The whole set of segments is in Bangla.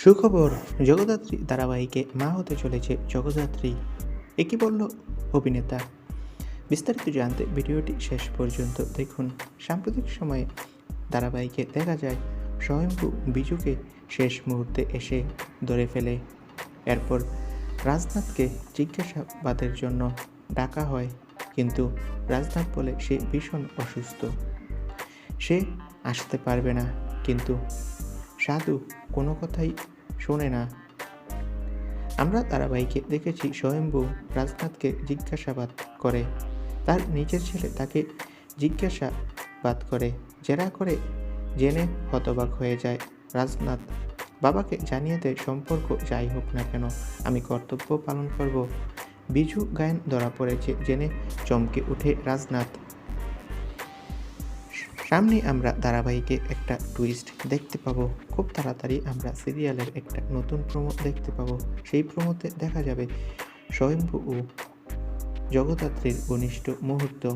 সুখবর, জগদ্ধাত্রী ধারাবাহিকে মা হতে চলেছে জগদ্ধাত্রী। একই বলল অভিনেতা? বিস্তারিত জানতে ভিডিওটি শেষ পর্যন্ত দেখুন। সাম্প্রতিক সময়ে ধারাবাহিকে দেখা যায় স্বয়ম্ভু বিজুকে শেষ মুহূর্তে এসে ধরে ফেলে। এরপর রাজনাথকে জিজ্ঞাসাবাদের জন্য ডাকা হয়, কিন্তু রাজনাথ বলে সে ভীষণ অসুস্থ। সে আসতে পারবে না, কিন্তু সাধু কোনো কথাই শোনে না। আমরা ধারাবাহিকে দেখেছি স্বয়ম্ভু রাজনাথকে জিজ্ঞাসাবাদ করে। তার নিজের ছেলে তাকে জিজ্ঞাসাবাদ করে। জেরা করে জেনে হতবাক হয়ে যায় রাজনাথ। বাবাকে জানিয়ে দেয়, সম্পর্ক যাই হোক না কেন, আমি কর্তব্য পালন করব। বিজু গায়ন ধরা পড়েছে, জেনে চমকে উঠে রাজনাথ। সামনে আমরা ধারাবাহিকে একটা টুইস্ট দেখতে পাবো। খুব তাড়াতাড়ি আমরা সিরিয়ালের একটা নতুন প্রোমো দেখতে পাবো। সেই প্রমোতে দেখা যাবে স্বয়ম্ভু ও জগদ্ধাত্রীর ঘনিষ্ঠ মুহূর্ত।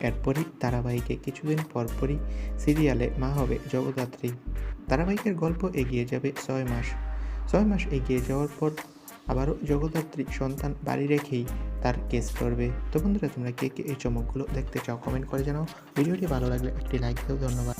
এরপরই ধারাবাহিকে কিছুদিন পরপরই সিরিয়ালে মা হবে জগদ্ধাত্রী। ধারাবাহিকের গল্প এগিয়ে যাবে ছয় মাস। ছয় মাস এগিয়ে যাওয়ার পর আবারও জগদ্ধাত্রী সন্তান বাড়ি রেখেই তার কেস করবে তো বন্ধুরা, তোমরা কে কে এই চমকগুলো দেখতে চাও কমেন্ট করে জানাও। ভিডিওটি ভালো লাগলে একটি লাইক দিও। ধন্যবাদ।